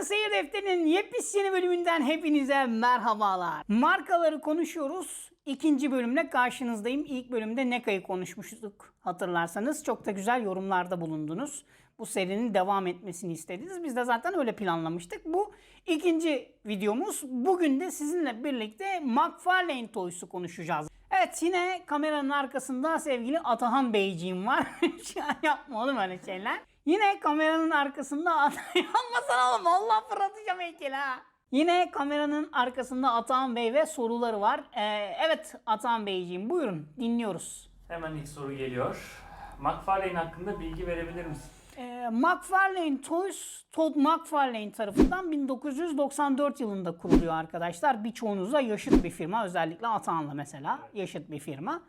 Markanın Seyir Defteri'nin yepyeni bölümünden hepinize merhabalar. Markaları konuşuyoruz. İkinci bölümle karşınızdayım. İlk bölümde Neka'yı konuşmuştuk hatırlarsanız. Çok da güzel yorumlarda bulundunuz. Bu serinin devam etmesini istediniz. Biz de zaten öyle planlamıştık. Bu ikinci videomuz. Bugün de sizinle birlikte McFarlane Toys'u konuşacağız. Evet yine kameranın arkasında sevgili Atahan Beyciğim var. Yapma oğlum öyle şeyler. Yine kameranın arkasında Atahan... Yapmasana oğlum Allah fırlatacağım heykeli ha. Yine kameranın arkasında Atahan Bey ve soruları var. Ee, evet Atahan Beyciğim buyurun dinliyoruz. Hemen ilk soru geliyor. McFarlane hakkında bilgi verebilir misin? Ee, McFarlane Toys, Todd McFarlane tarafından 1994 yılında kuruluyor arkadaşlar. Birçoğunuza yaşıt bir firma. Özellikle Atahan'la mesela yaşıt bir firma.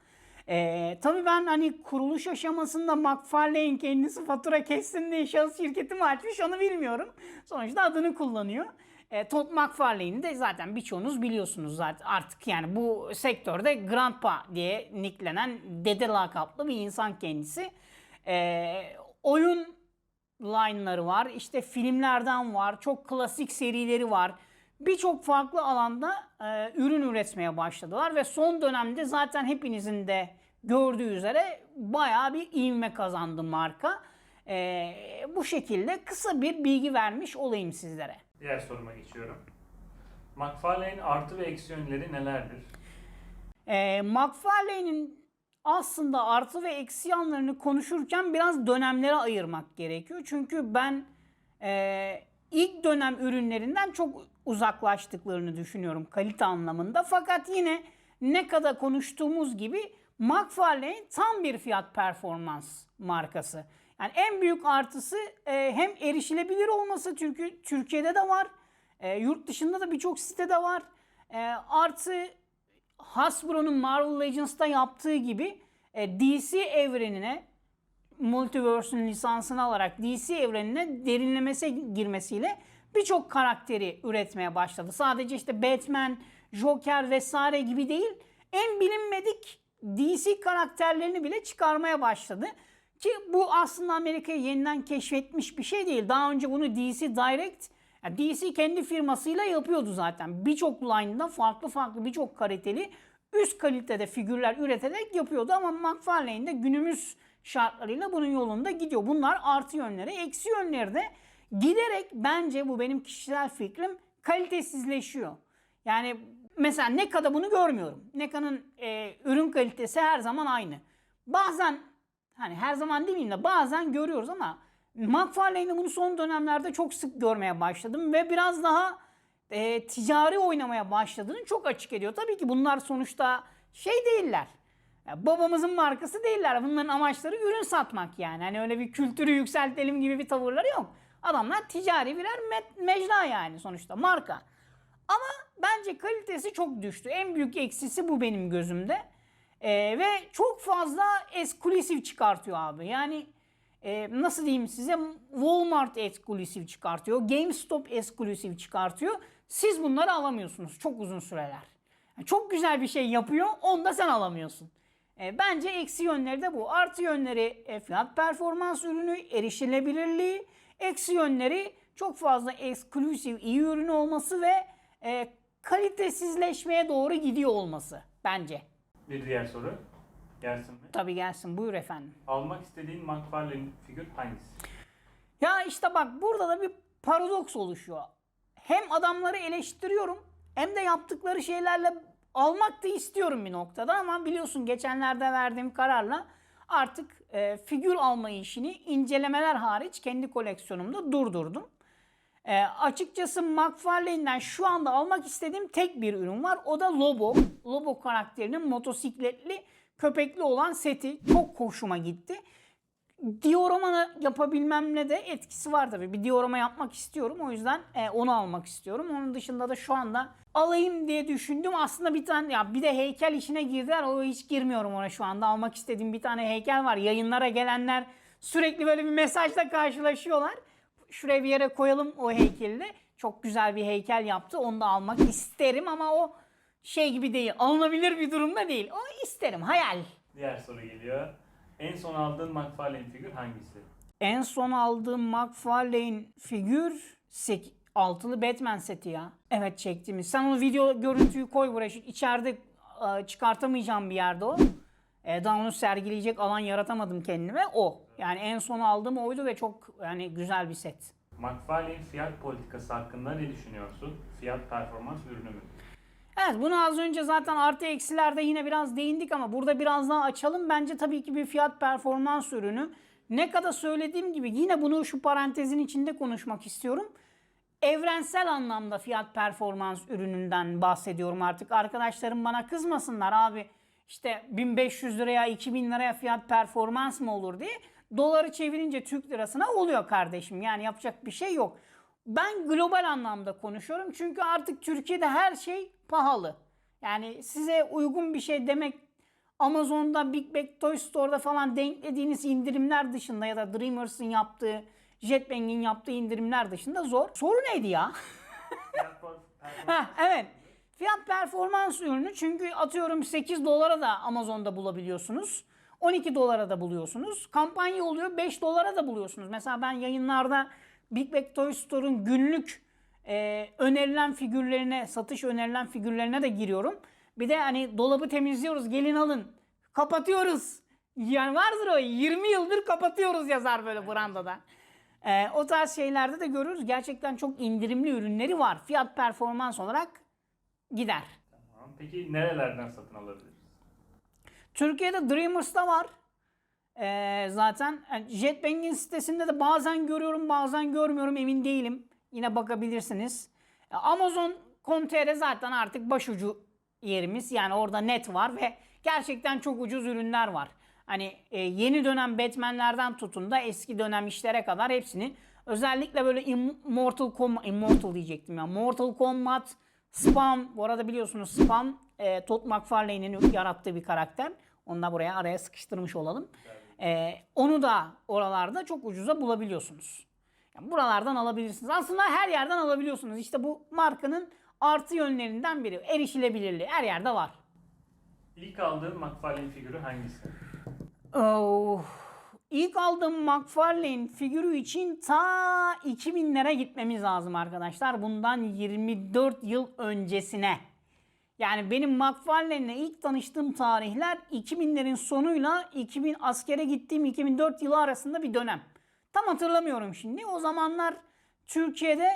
Ee, tabii ben hani kuruluş aşamasında McFarlane kendisi fatura kessin diye şahıs şirketi mi açmış onu bilmiyorum. Sonuçta adını kullanıyor. E, Todd McFarlane'i de zaten birçoğunuz biliyorsunuz zaten artık yani bu sektörde Grandpa diye nicklenen dede lakaplı bir insan kendisi. E, oyun line'ları var, işte filmlerden var, çok klasik serileri var. Birçok farklı alanda e, ürün üretmeye başladılar ve son dönemde zaten hepinizin de gördüğü üzere bayağı bir ivme kazandı marka. E, bu şekilde kısa bir bilgi vermiş olayım sizlere. Diğer soruma geçiyorum. McFarlane artı ve eksi yönleri nelerdir? E, McFarlane'in aslında artı ve eksi yanlarını konuşurken biraz dönemlere ayırmak gerekiyor. Çünkü ben e, ilk dönem ürünlerinden çok uzaklaştıklarını düşünüyorum kalite anlamında. Fakat yine ne kadar konuştuğumuz gibi McFarlane tam bir fiyat performans markası. Yani en büyük artısı e, hem erişilebilir olması çünkü Türkiye'de de var. E, yurt dışında da birçok sitede var. E, artı Hasbro'nun Marvel Legends'ta yaptığı gibi e, DC evrenine Multiverse'ün lisansını alarak DC evrenine derinlemese girmesiyle birçok karakteri üretmeye başladı. Sadece işte Batman, Joker vesaire gibi değil, en bilinmedik DC karakterlerini bile çıkarmaya başladı. Ki bu aslında Amerika'yı yeniden keşfetmiş bir şey değil. Daha önce bunu DC Direct, yani DC kendi firmasıyla yapıyordu zaten. Birçok line'da farklı farklı birçok kaliteli üst kalitede figürler üreterek yapıyordu ama McFarlane de günümüz şartlarıyla bunun yolunda gidiyor. Bunlar artı yönleri, eksi yönleri de giderek bence bu benim kişisel fikrim kalitesizleşiyor. Yani mesela NECA'da bunu görmüyorum. NECA'nın e, ürün kalitesi her zaman aynı. Bazen hani her zaman demeyeyim de bazen görüyoruz ama McFarlane'de bunu son dönemlerde çok sık görmeye başladım ve biraz daha e, ticari oynamaya başladığını çok açık ediyor. Tabii ki bunlar sonuçta şey değiller. Ya babamızın markası değiller. Bunların amaçları ürün satmak yani. Hani öyle bir kültürü yükseltelim gibi bir tavırları yok. Adamlar ticari birer me- mecra yani sonuçta marka. Ama bence kalitesi çok düştü. En büyük eksisi bu benim gözümde. Ee, ve çok fazla eksklusif çıkartıyor abi. Yani e, nasıl diyeyim size Walmart eksklusif çıkartıyor. GameStop eksklusif çıkartıyor. Siz bunları alamıyorsunuz çok uzun süreler. Yani çok güzel bir şey yapıyor onu da sen alamıyorsun. E, bence eksi yönleri de bu. Artı yönleri e, fiyat performans ürünü, erişilebilirliği. Eksi yönleri çok fazla eksklusif iyi ürün olması ve e, kalitesizleşmeye doğru gidiyor olması bence. Bir diğer soru. Gelsin mi? Tabii gelsin buyur efendim. Almak istediğin McFarlane figür hangisi? Ya işte bak burada da bir paradoks oluşuyor. Hem adamları eleştiriyorum hem de yaptıkları şeylerle almak da istiyorum bir noktada ama biliyorsun geçenlerde verdiğim kararla artık e, figür alma işini incelemeler hariç kendi koleksiyonumda durdurdum. E, açıkçası McFarlane'den şu anda almak istediğim tek bir ürün var. O da Lobo. Lobo karakterinin motosikletli köpekli olan seti çok hoşuma gitti. Diorama yapabilmemle de etkisi var tabii. Bir diorama yapmak istiyorum. O yüzden e, onu almak istiyorum. Onun dışında da şu anda alayım diye düşündüm. Aslında bir tane ya bir de heykel işine girdiler. O hiç girmiyorum ona şu anda. Almak istediğim bir tane heykel var. Yayınlara gelenler sürekli böyle bir mesajla karşılaşıyorlar. Şuraya bir yere koyalım o heykeli de. Çok güzel bir heykel yaptı. Onu da almak isterim ama o şey gibi değil. Alınabilir bir durumda değil. O isterim. Hayal. Diğer soru geliyor. En son aldığın McFarlane figür hangisi? En son aldığım McFarlane figür sek- Altılı Batman seti ya. Evet çektiğimiz. Sen o video görüntüyü koy buraya. Şu içeride e, çıkartamayacağım bir yerde o. E, daha onu sergileyecek alan yaratamadım kendime. O. Yani en son aldığım oydu ve çok yani güzel bir set. McFarlane fiyat politikası hakkında ne düşünüyorsun? Fiyat performans ürünü mü? Evet bunu az önce zaten artı eksilerde yine biraz değindik ama burada biraz daha açalım. Bence tabii ki bir fiyat performans ürünü. Ne kadar söylediğim gibi yine bunu şu parantezin içinde konuşmak istiyorum. Evrensel anlamda fiyat performans ürününden bahsediyorum artık. Arkadaşlarım bana kızmasınlar abi işte 1500 liraya 2000 liraya fiyat performans mı olur diye. Doları çevirince Türk lirasına oluyor kardeşim. Yani yapacak bir şey yok. Ben global anlamda konuşuyorum. Çünkü artık Türkiye'de her şey pahalı. Yani size uygun bir şey demek Amazon'da, Big Bag Toy Store'da falan denklediğiniz indirimler dışında ya da Dreamers'ın yaptığı, JetBank'in yaptığı indirimler dışında zor. Soru neydi ya? Ha evet. Fiyat performans ürünü çünkü atıyorum 8 dolara da Amazon'da bulabiliyorsunuz. 12 dolara da buluyorsunuz. Kampanya oluyor 5 dolara da buluyorsunuz. Mesela ben yayınlarda Big Bag Toy Store'un günlük e, önerilen figürlerine, satış önerilen figürlerine de giriyorum. Bir de hani dolabı temizliyoruz gelin alın. Kapatıyoruz. Yani vardır o 20 yıldır kapatıyoruz yazar böyle brandada. E, o tarz şeylerde de görürüz. Gerçekten çok indirimli ürünleri var. Fiyat performans olarak gider. Tamam. Peki nerelerden satın alabiliriz? Türkiye'de Dreamers'ta var. Ee, zaten JetBank'in sitesinde de bazen görüyorum bazen görmüyorum emin değilim. Yine bakabilirsiniz. E, Amazon.com.tr zaten artık başucu yerimiz. Yani orada net var ve gerçekten çok ucuz ürünler var. Hani e, yeni dönem Batman'lerden tutun da eski dönem işlere kadar hepsini özellikle böyle Immortal Kombat, Immortal diyecektim ya. Mortal Kombat, Spawn, bu arada biliyorsunuz Spawn e, Todd McFarlane'in yarattığı bir karakter. Onu da buraya araya sıkıştırmış olalım. E, onu da oralarda çok ucuza bulabiliyorsunuz. Yani buralardan alabilirsiniz. Aslında her yerden alabiliyorsunuz. İşte bu markanın artı yönlerinden biri. Erişilebilirliği her yerde var. İlk aldığın McFarlane figürü hangisi? Oh. İlk aldığım McFarlane figürü için ta 2000'lere gitmemiz lazım arkadaşlar. Bundan 24 yıl öncesine. Yani benim McFarlane'le ilk tanıştığım tarihler 2000'lerin sonuyla 2000 askere gittiğim 2004 yılı arasında bir dönem. Tam hatırlamıyorum şimdi. O zamanlar Türkiye'de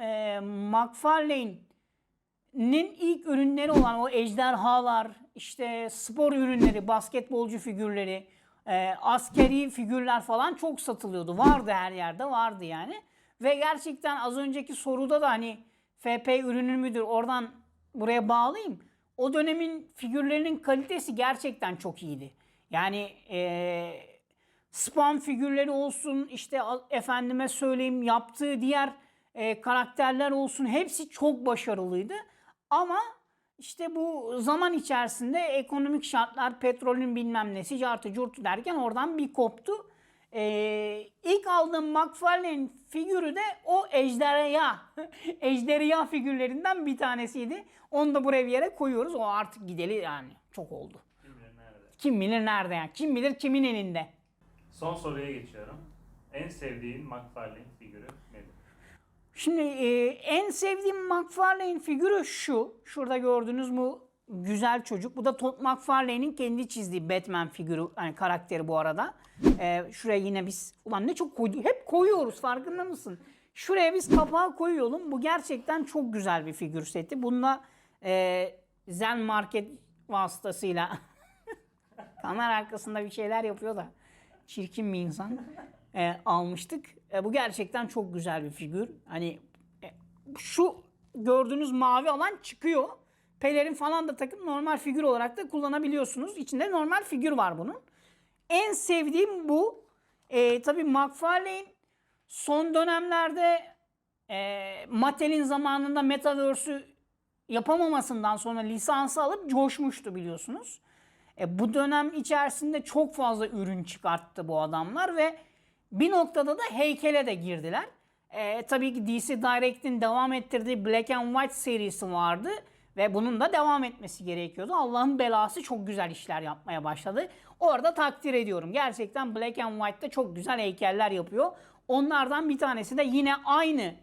e, McFarlane'nin ilk ürünleri olan o ejderhalar, işte spor ürünleri, basketbolcu figürleri, e, askeri figürler falan çok satılıyordu. Vardı her yerde vardı yani. Ve gerçekten az önceki soruda da hani FP ürünü müdür oradan buraya bağlayayım. O dönemin figürlerinin kalitesi gerçekten çok iyiydi. Yani e, spam figürleri olsun işte efendime söyleyeyim yaptığı diğer e, karakterler olsun hepsi çok başarılıydı. Ama işte bu zaman içerisinde ekonomik şartlar, petrolün bilmem nesi, cartı curtu derken oradan bir koptu. Ee, ilk aldığım McFarlane figürü de o ejderha, ejderha figürlerinden bir tanesiydi. Onu da buraya bir yere koyuyoruz. O artık gideli yani çok oldu. Kim bilir nerede? Kim bilir nerede yani. Kim bilir kimin elinde. Son soruya geçiyorum. En sevdiğin McFarlane figürü nedir? Şimdi e, en sevdiğim McFarlane figürü şu. Şurada gördüğünüz bu güzel çocuk. Bu da Todd McFarlane'in kendi çizdiği Batman figürü. Yani karakteri bu arada. E, şuraya yine biz... Ulan ne çok koyduk. Hep koyuyoruz farkında mısın? Şuraya biz kapağı koyuyorum. Bu gerçekten çok güzel bir figür seti. Bunda e, Zen Market vasıtasıyla kamera arkasında bir şeyler yapıyor da çirkin bir insan e, almıştık. E, bu gerçekten çok güzel bir figür. Hani e, şu gördüğünüz mavi alan çıkıyor. Pelerin falan da takıp normal figür olarak da kullanabiliyorsunuz. İçinde normal figür var bunun. En sevdiğim bu. E, tabii McFarlane son dönemlerde e, Mattel'in zamanında Metaverse'ü yapamamasından sonra lisansı alıp coşmuştu biliyorsunuz. E, bu dönem içerisinde çok fazla ürün çıkarttı bu adamlar ve bir noktada da heykele de girdiler. E, tabii ki DC Direct'in devam ettirdiği Black and White serisi vardı ve bunun da devam etmesi gerekiyordu. Allah'ın belası çok güzel işler yapmaya başladı. Orada takdir ediyorum. Gerçekten Black and White'da çok güzel heykeller yapıyor. Onlardan bir tanesi de yine aynı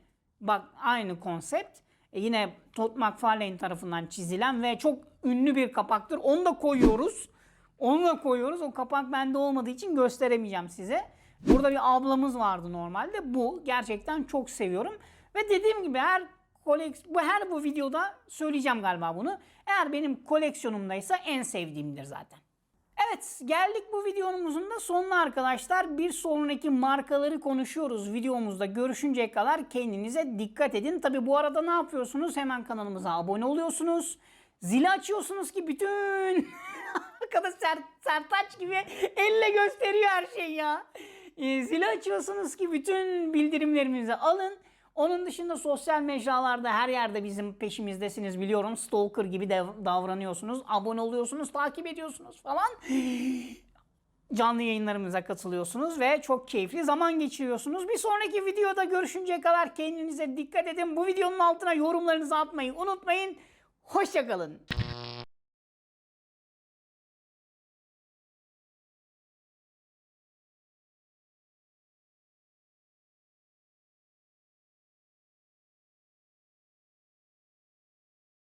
Bak aynı konsept. E, yine Todd McFarlane tarafından çizilen ve çok ünlü bir kapaktır. Onu da koyuyoruz. Onu da koyuyoruz. O kapak bende olmadığı için gösteremeyeceğim size. Burada bir ablamız vardı normalde. Bu gerçekten çok seviyorum. Ve dediğim gibi her koleks bu her bu videoda söyleyeceğim galiba bunu. Eğer benim koleksiyonumdaysa en sevdiğimdir zaten. Evet geldik bu videomuzun da sonuna arkadaşlar. Bir sonraki markaları konuşuyoruz videomuzda. Görüşünceye kadar kendinize dikkat edin. Tabi bu arada ne yapıyorsunuz? Hemen kanalımıza abone oluyorsunuz. Zili açıyorsunuz ki bütün... Arkadaş Ser, Sertaç gibi elle gösteriyor her şeyi ya. Ee, zili açıyorsunuz ki bütün bildirimlerimizi alın. Onun dışında sosyal mecralarda her yerde bizim peşimizdesiniz biliyorum. Stalker gibi davranıyorsunuz. Abone oluyorsunuz, takip ediyorsunuz falan. Canlı yayınlarımıza katılıyorsunuz ve çok keyifli zaman geçiriyorsunuz. Bir sonraki videoda görüşünceye kadar kendinize dikkat edin. Bu videonun altına yorumlarınızı atmayı unutmayın. Hoşçakalın.